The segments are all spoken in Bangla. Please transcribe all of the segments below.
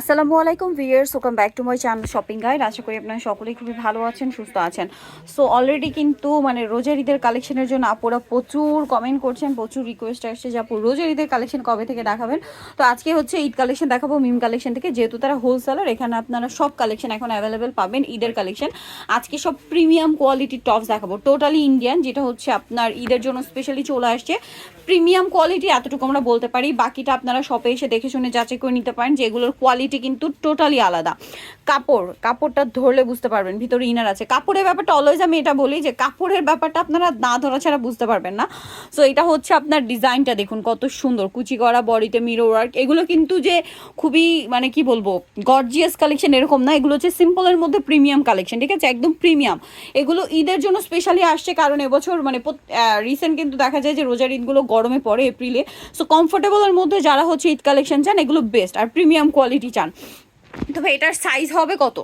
আসসালামু আলাইকুম viewers welcome back to my channel shopping guide আশা করি আপনারা সকলেই খুবই ভালো আছেন, সুস্থ আছেন। সো অলরেডি কিন্তু মানে রোজার ঈদের কালেকশনের জন্য আপুরা প্রচুর কমেন্ট করছেন, প্রচুর রিকোয়েস্ট আসছে যে আপু, রোজার ঈদের কালেকশন কবে থেকে দেখাবেন? তো আজকে হচ্ছে ঈদ কালেকশন দেখাবো, মিম কালেকশন থেকে। যেহেতু তারা হোলসেলার এখানে আপনারা সব কালেকশন এখন অ্যাভেলেবেল পাবেন ঈদের কালেকশন আজকে সব প্রিমিয়াম কোয়ালিটির টপস দেখাবো। টোটালি ইন্ডিয়ান যেটা হচ্ছে আপনার ঈদের জন্য স্পেশালি চলে আসছে। প্রিমিয়াম কোয়ালিটি এতটুকু আমরা বলতে পারি। বাকিটা আপনারা শপে এসে দেখে শুনে যাচাই করে নিতে পারেন যে এগুলোর কোয়ালিটি কিন্তু টোটালি আলাদা। কাপড়, কাপড়টা ধরলে বুঝতে পারবেন, ভিতরে ইনার আছে। কাপড়ের ব্যাপারটা অলওয়েজ আমি এটা বলি যে, কাপড়ের ব্যাপারটা আপনারা না ধরা ছাড়া বুঝতে পারবেন না। সো এটা হচ্ছে আপনার ডিজাইনটা দেখুন, কত সুন্দর। কুচি করা বডিতে মিরো ওয়ার্ক এগুলো কিন্তু যে খুবই মানে কি বলব গর্জিয়াস কালেকশন এরকম না, এগুলো হচ্ছে সিম্পলের মধ্যে প্রিমিয়াম কালেকশন ঠিক আছে? একদম প্রিমিয়াম এগুলো ঈদের জন্য স্পেশালি আসছে কারণ এবছর মানে রিসেন্ট কিন্তু দেখা যায় যে, রোজার ঈদগুলো গরমে পড়ে এপ্রিলে। সো কমফোর্টেবলের মধ্যে যারা হচ্ছে ঈদ কালেকশন চান, এগুলো বেস্ট আর প্রিমিয়াম কোয়ালিটি চান। তবে এটার সাইজ হবে কত?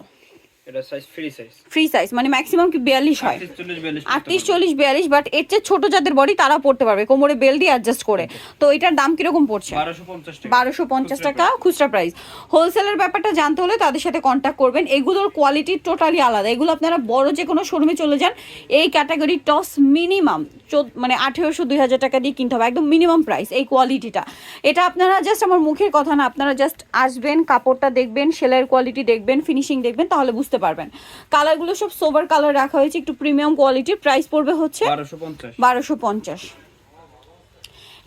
এটা size free size free size মানে ম্যাক্সিমাম কি বিয়াল্লিশ হয়? 40 42 আটত্রিশ চল্লিশ বিয়াল্লিশ বাট এর চেয়ে ছোট যাদের বডি তারা পড়তে পারবে। কোমরে বেল দিয়ে অ্যাডজাস্ট করে। তো এটার দাম পড়ছে? 1250 টাকা। বারোশো পঞ্চাশ টাকা খুচরা প্রাইস হোলসেলের ব্যাপারটা জানতে হলে তাদের সাথে কন্ট্যাক্ট করবেন। এগুলোর কোয়ালিটি টোটালি আলাদা। এগুলো আপনারা বড় যে কোনো শোরুমে চলে যান। এই ক্যাটাগরি টস মিনিমাম মানে আঠেরোশো দুই হাজার টাকা দিয়ে কিনতে হবে একদম মিনিমাম প্রাইস এই কোয়ালিটিটা এটা আপনারা জাস্ট আমার মুখের কথা না আপনারা জাস্ট আসবেন কাপড়টা দেখবেন সেলাইয়ের কোয়ালিটি দেখবেন ফিনিশিং দেখবেন তাহলে বুঝতে পারবেন। কালারগুলো সব সোবার কালার রাখা হয়েছে একটু প্রিমিয়াম কোয়ালিটির প্রাইস পড়বে হচ্ছে বারোশো পঞ্চাশ।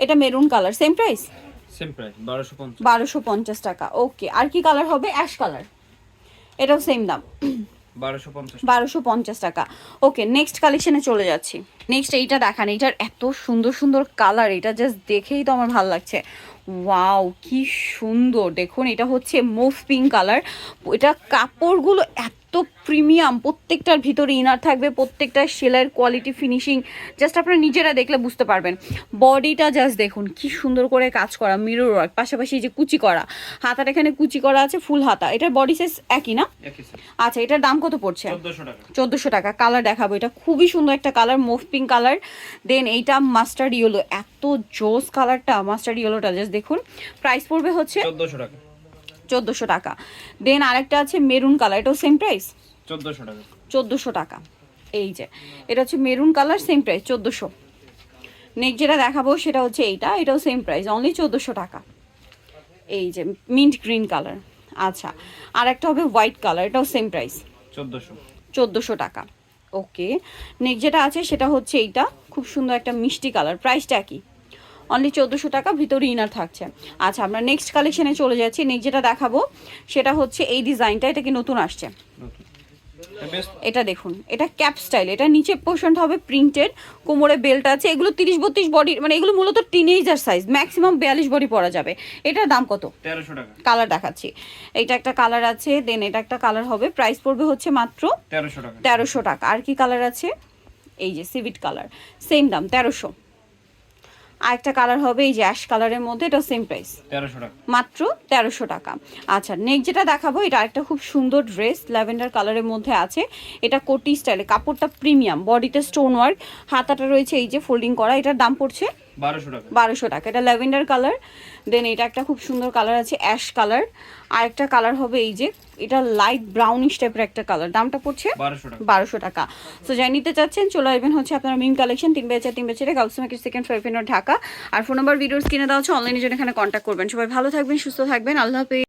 এটা maroon colour same price same price 1250 বারোশো পঞ্চাশ টাকা ওকে আর কি কালার হবে? অ্যাশ কালার এটাও সেম দাম। 1250 বারোশো পঞ্চাশ টাকা। ওকে নেক্সট কালেকশনে চলে যাচ্ছি। নেক্সট এইটা দেখান, এইটার এত সুন্দর সুন্দর কালার এটা জাস্ট দেখেই তো আমার ভালো লাগছে। ওয়াও কি সুন্দর। দেখুন, এটা হচ্ছে মুভ পিঙ্ক কালার এটা কাপড়গুলো এত প্রিমিয়াম প্রত্যেকটার ভিতরে ইনার থাকবে প্রত্যেকটার সেলাইয়ের কোয়ালিটি ফিনিশিং জাস্ট আপনারা নিজেরা দেখলে বুঝতে পারবেন। বডিটা জাস্ট দেখুন কি সুন্দর করে কাজ করা মিরর ওয়ার্ক পাশাপাশি যে কুচি করা হাতার এখানে কুচি করা আছে ফুল হাতা। এটার বডি সাইজ একই না? আচ্ছা এটার দাম কত পড়ছে? 1400 টাকা। চোদ্দোশো টাকা কালার দেখাবো এটা খুবই সুন্দর একটা colour mauve pink colour then এইটা মাস্টার্ড ইয়েলো এত জোস কালারটা মাস্টার্ড ইয়েলোটা জাস্ট দেখুন। প্রাইস পড়বে হচ্ছে 1400 টাকা। চোদ্দোশো টাকা। দেন আরেকটা আছে মেরুন কালার এটাও সেম প্রাইস 1400 টাকা। চোদ্দোশো টাকা। এই যে এটা হচ্ছে মেরুন কালার সেম প্রাইস চোদ্দোশো। নেক্সট যেটা দেখাবো সেটা হচ্ছে এইটা এটাও সেম প্রাইস অনলি চোদ্দোশো টাকা। এই যে মিন্ট গ্রিন কালার আচ্ছা আর একটা হবে হোয়াইট কালার এটাও সেম প্রাইস 1400 চোদ্দোশো টাকা। ওকে নেক্সট যেটা আছে সেটা হচ্ছে এইটা খুব সুন্দর একটা মিষ্টি কালার প্রাইসটা কি অনলি চোদ্দোশো টাকা ভিতরে ইনার থাকছে। আচ্ছা আমরা নেক্সট কালেকশনে চলে যাচ্ছি। নেক্সট যেটা দেখাবো সেটা হচ্ছে এই ডিজাইনটা এটা কি নতুন আসছে? এটা দেখুন এটা ক্যাপ স্টাইল এটা নিচে পোর্শনটা হবে প্রিন্টেড কোমরে বেল্ট আছে এগুলো তিরিশ বত্রিশ বডি মানে এগুলো মূলত টিনেজার সাইজ ম্যাক্সিমাম বিয়াল্লিশ বডি পরা যাবে। এটার দাম কত? 1300 টাকা। কালার দেখাচ্ছি। এটা একটা কালার আছে দেন এটা একটা কালার হবে প্রাইস পড়বে হচ্ছে মাত্র 1300 টাকা। তেরোশো টাকা। আর কি কালার আছে? এই যে সিভিট কালার সেম দাম তেরোশো। আর একটা কালার হবে এই যে অ্যাশ কালারের মধ্যে এটা সেম প্রাইস 1300 টাকা। মাত্র তেরোশো টাকা। আচ্ছা নেক্সট যেটা দেখাবো এটা একটা খুব সুন্দর ড্রেস ল্যাভেন্ডার কালারের মধ্যে আছে। এটা কোটি স্টাইলে কাপড়টা প্রিমিয়াম বডিতে স্টোন ওয়ার্ক হাতাটা রয়েছে এই যে ফোল্ডিং করা এটার দাম পড়ছে 1200 টাকা বারোশো টাকা। এটা ল্যাভেন্ডার কালার। দেন এটা একটা খুব সুন্দর কালার আছে অ্যাশ কালার। আর একটা কালার হবে এই যে এটা লাইট ব্রাউনিশ টাইপের একটা কালার। দামটা পড়ছে বারোশো টাকা। সো যাই নিতে চাচ্ছেন চলে আসবেন হচ্ছে আপনার মিম কালেকশন তিন বেচা তিন বেচে গাউস মার্কেট সেকেন্ড ফাইভ ঢাকা। আর ফোন নাম্বার ভিডিওস কিনে দেওয়া হচ্ছে অনলাইনে জন্য এখানে কন্ট্যাক্ট করবেন। সবাই ভালো থাকবেন সুস্থ থাকবেন। আল্লাহ হাফেজ।